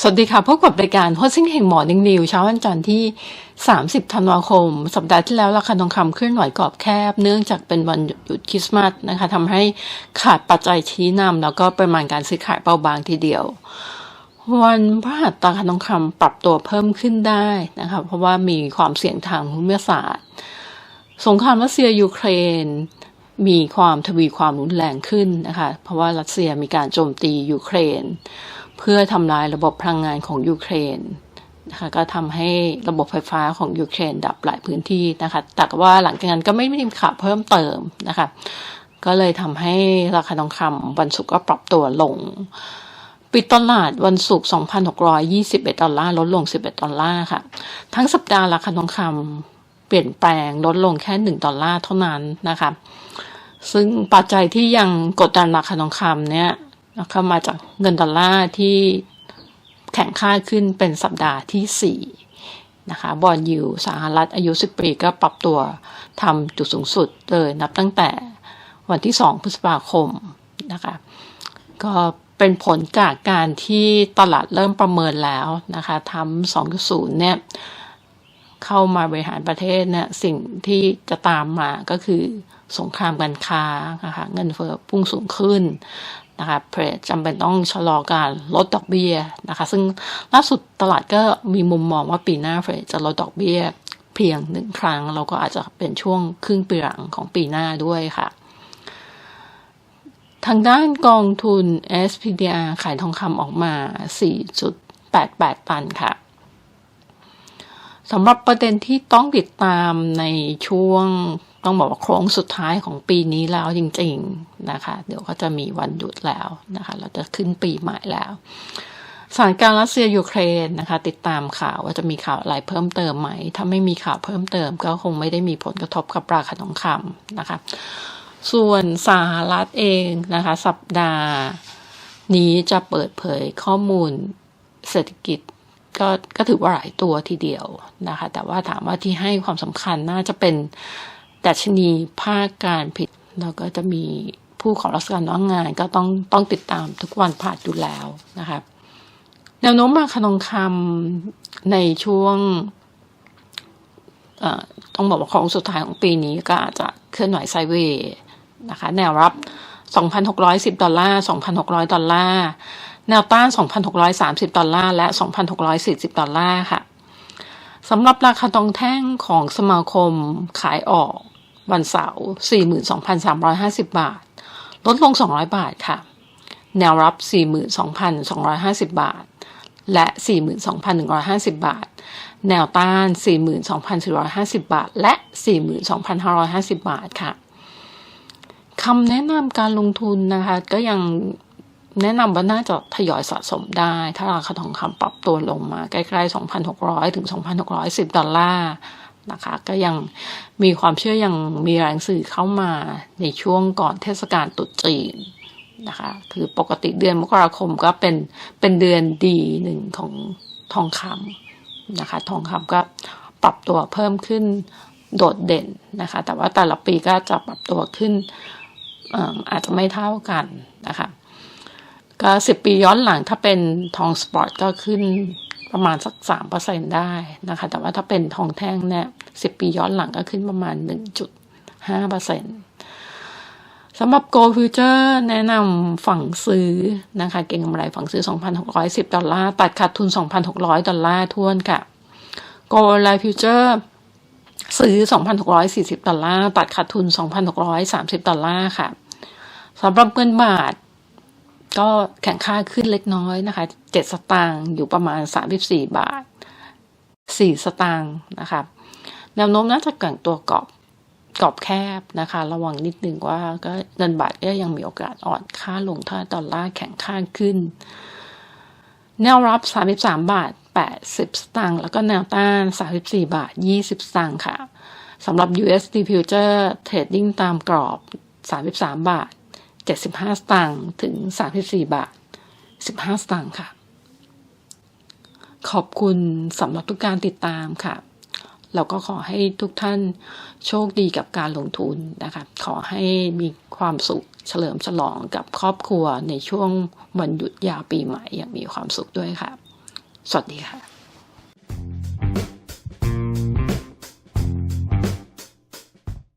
สวัสดีค่ะ พบกับรายการ h o ซิ่งแห่งหมอนิงนิวเช้าวันจันทร์ที่ 30 ธันวาคม สัปดาห์ที่แล้วราคาทองคำเคลื่อนไหวกรอบแคบ เนื่องจากเป็นวันหยุดคริสต์มาสนะคะทำให้ขาดปัจจัยชี้นำแล้วก็ประมาณการซื้อขายเบาบางทีเดียว วันพฤหัสราคาทองคำปรับตัวเพิ่มขึ้นได้นะคะเพราะว่ามีความเสี่ยงทางภูมิศาสตร์ สงครามรัสเซียยูเครน มีความทวีความรุนแรงขึ้นนะคะ เพราะว่ารัสเซียมีการโจมตียูเครน เพื่อทำลายระบบพลังงานของยูเครนนะคะก็ทำให้ระบบไฟฟ้าของยูเครนดับหลายพื้นที่นะคะ แต่ว่าหลังจากนั้นก็ไม่มีข่าวเพิ่มเติมนะคะ ก็เลยทำให้ราคาทองคำวันศุกร์ก็ปรับตัวลง ปิดตลาดวันศุกร์ 2,621 ดอลลาร์ ลดลง 11 ดอลลาร์ค่ะ ทั้งสัปดาห์ราคาทองคำเปลี่ยนแปลงลดลงแค่ 1 ดอลลาร์เท่านั้นนะคะ ซึ่งปัจจัยที่ยังกดดันราคาทองคำเนี่ยนะคะมาจากเงินดอลลาร์ที่แข็งค่าขึ้นเป็นสัปดาห์ที่ 4 นะคะ บอลยูสหรัฐอายุ 10 ปีก็ปรับตัวทำจุดสูงสุดเลยนับตั้งแต่วันที่ 2 พฤษภาคมนะคะ ก็เป็นผลจากการที่ตลาดเริ่มประเมินแล้วนะคะทำ2.0 เนี่ย เข้ามาบริหารประเทศเนี่ยสิ่งที่จะตามมาก็คือสงครามการค้านะคะเงินเฟ้อพุ่งสูงขึ้นนะคะเพรสจำเป็นต้องชะลอการลดดอกเบี้ยนะคะ ซึ่งล่าสุดตลาดก็มีมุมมองว่าปีหน้าเฟดจะลดดอกเบี้ยเพียงหนึ่งครั้ง เราก็อาจจะเป็นช่วงครึ่งปีหลังของปีหน้าด้วยค่ะ ทางด้านกองทุน SPDR ขายทองคำออกมา 4.88 ตันค่ะ สำหรับประเด็นที่ต้องติดตามในช่วงต้องบอกว่าโค้งสุดท้ายของปีนี้แล้วจริง ๆนะคะ เดี๋ยวก็จะมีวันหยุดแล้วนะคะ เราจะขึ้นปีใหม่แล้วสถานการณ์รัสเซียยูเครนนะคะ ติดตามข่าวว่าจะมีข่าวอะไรเพิ่มเติมไหม ถ้าไม่มีข่าวเพิ่มเติม ก็คงไม่ได้มีผลกระทบกับราคาทองคำนะคะ ส่วนสหรัฐเองนะคะ สัปดาห์นี้จะเปิดเผยข้อมูลเศรษฐกิจ ก็ก็ถือว่าหลายตัวทีเดียวนะคะ แต่ว่าถามว่าที่ให้ความสำคัญน่าจะเป็นดัชนีภาคการผิดแล้วก็จะมีผู้ขอรับการว่างงานก็ต้องต้องติดตามทุกวันผ่านอยู่แล้วนะคะแนวโน้มมาคทองคำในช่วงต้องบอกว่าของสุดท้ายของปีนี้ก็อาจจะเคลื่อนไหวไซเวย์นะคะ แนวรับ 2,610 ดอลลาร์ 2,600 ดอลลาร์ แนวต้าน 2,630 ดอลลาร์และ 2,640 ดอลลาร์ค่ะสำหรับราคาทองแท่งของสมาคมขายออกวันเสาร์ 42,350 บาท ลดลง 200 บาทค่ะ แนวรับ 42,250 บาท และ 42,150 บาท แนวต้าน 42,450 บาท และ 42,550 บาทค่ะคำแนะนำการลงทุนนะคะ ก็ยัง แนะนำว่าน่าจะทยอยสะสมได้ ถ้าราคาทองคำปรับตัวลงมา ใกล้ๆ 2,600 ถึง 2,610 ดอลลาร์นะคะ ก็ยังมีความเชื่อยังมีแรงสื่อเข้ามาในช่วงก่อนเทศกาลตรุษจีนนะคะคือปกติเดือนมกราคมก็เป็นเป็นเดือนดีหนึ่งของทองคำนะคะ ทองคำก็ปรับตัวเพิ่มขึ้นโดดเด่นนะคะ แต่ว่าแต่ละปีก็จะปรับตัวขึ้นอาจจะไม่เท่ากันนะคะ ก็สิบปีย้อนหลังถ้าเป็นทองสปอร์ตก็ขึ้นประมาณสักสามเปอร์เซ็นได้นะคะ แต่ว่าถ้าเป็นทองแท่งเนี่ยสิบปีย้อนหลังก็ขึ้นประมาณหนึ่งจุดห้าเปอร์เซ็นสำหรับ Go Future แนะนำฝั่งซื้อนะคะ เก่งกำไรฝั่งซื้อ 2,610 ดอลลาร์ ตัดขาดทุน 2,600 ดอลลาร์ทวนค่ะ Go Life Future ซื้อ 2,640 ดอลลาร์ ตัดขาดทุน 2,630 ดอลลาร์ค่ะสำหรับเงินบาท ก็แข่งค่าขึ้นเล็กน้อยนะคะเจ็ดสตางค์อยู่ประมาณสามสิบสี่บาทสี่สตางค์นะคะแนวโน้มน่าจะแก่งตัวกรอบกรอบแคบนะคะ ระวังนิดนึงว่าก็เงินบาทก็ยังมีโอกาสอ่อนค่าลงถ้าดอลลาร์แข็งค่าขึ้น แนวรับสามสิบสามบาทแปดสิบสตางค์แล้วก็แนวต้านสามสิบสี่บาทยี่สิบสตางค์ค่ะสำหรับ USD Future Trading ตามกรอบสามสิบสามบาท 75 สตางค์ถึง 34 บาท 15 สตางค์ค่ะ ขอบคุณสำหรับทุกการติดตามค่ะแล้วก็ขอให้ทุกท่านโชคดีกับการลงทุนนะคะ ขอให้มีความสุขเฉลิมฉลองกับครอบครัวในช่วงวันหยุดยาวปีใหม่อย่างมีความสุขด้วยค่ะ สวัสดีค่ะ